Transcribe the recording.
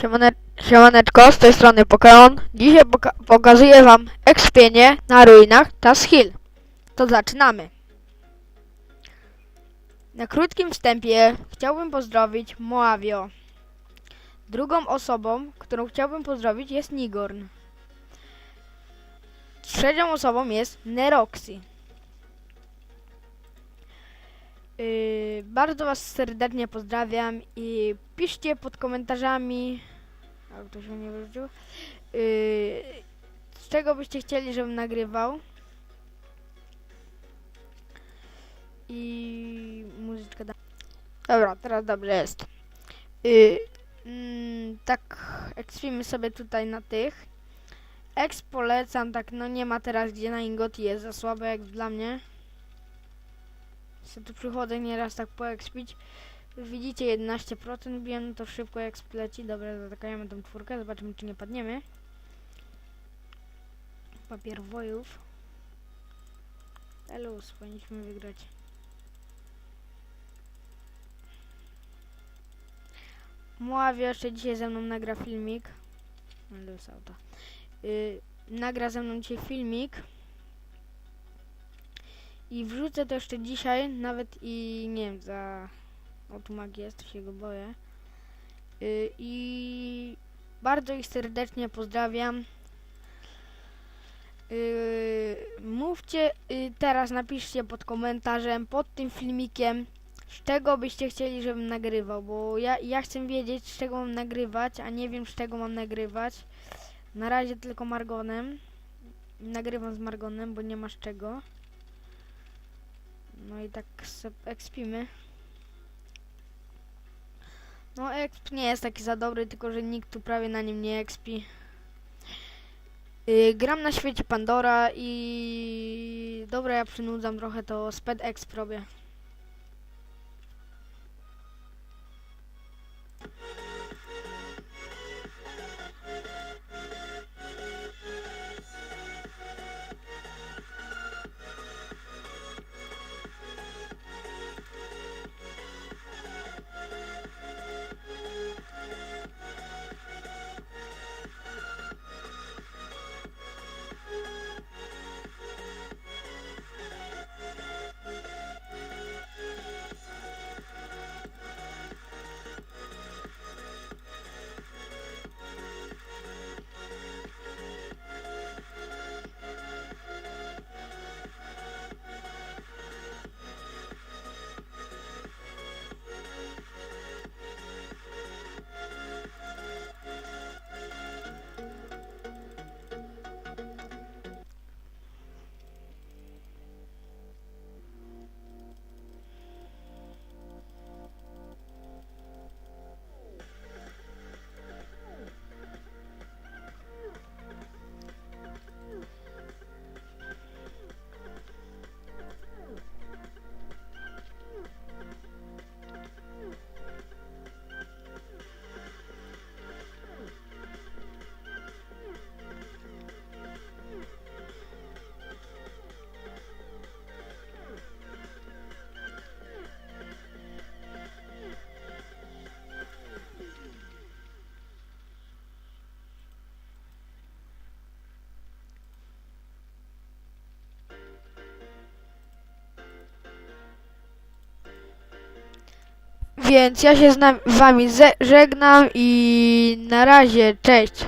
Siemane, siemaneczko, z tej strony Pokeon. Dzisiaj poka pokazuję wam ekspienie na ruinach Tas Hill. To zaczynamy. Na krótkim wstępie chciałbym pozdrowić Moavio. Drugą osobą, którą chciałbym pozdrowić jest Nigorn. Trzecią osobą jest Neroxy. Yy, bardzo Was serdecznie pozdrawiam i piszcie pod komentarzami. Ktoś mnie nie. Yy, z czego byście chcieli, żebym nagrywał? I muzyczka da. Dobra, teraz dobrze jest. Yy, mm, tak, ekspimy sobie tutaj na tych. Eks polecam, tak, no nie ma teraz gdzie na Ingoty jest za słabe jak dla mnie. Se tu przychodzę nieraz tak poekspić. Widzicie 11% biłem, to szybko jak spleci. Dobra, zatakajemy tą czwórkę, zobaczymy czy nie padniemy. Papier wojów. Elus, powinniśmy wygrać. Moawi jeszcze dzisiaj ze mną nagra filmik. Elus auto. Yy, nagra ze mną dzisiaj filmik. I wrzucę to jeszcze dzisiaj, nawet i nie wiem, za... O, tu mag jest, się go boję. Yy, I bardzo ich serdecznie pozdrawiam. Yy, mówcie yy, teraz, napiszcie pod komentarzem, pod tym filmikiem, z czego byście chcieli, żebym nagrywał, bo ja, ja chcę wiedzieć, z czego mam nagrywać, a nie wiem, z czego mam nagrywać. Na razie tylko Margonem. Nagrywam z Margonem, bo nie ma z czego. No i tak ekspimy. No exp nie jest taki za dobry, tylko że nikt tu prawie na nim nie expi. Yy, gram na świecie Pandora i... Dobra, ja przynudzam trochę, to sped exp robię. Więc ja się z wami żegnam i na razie, cześć.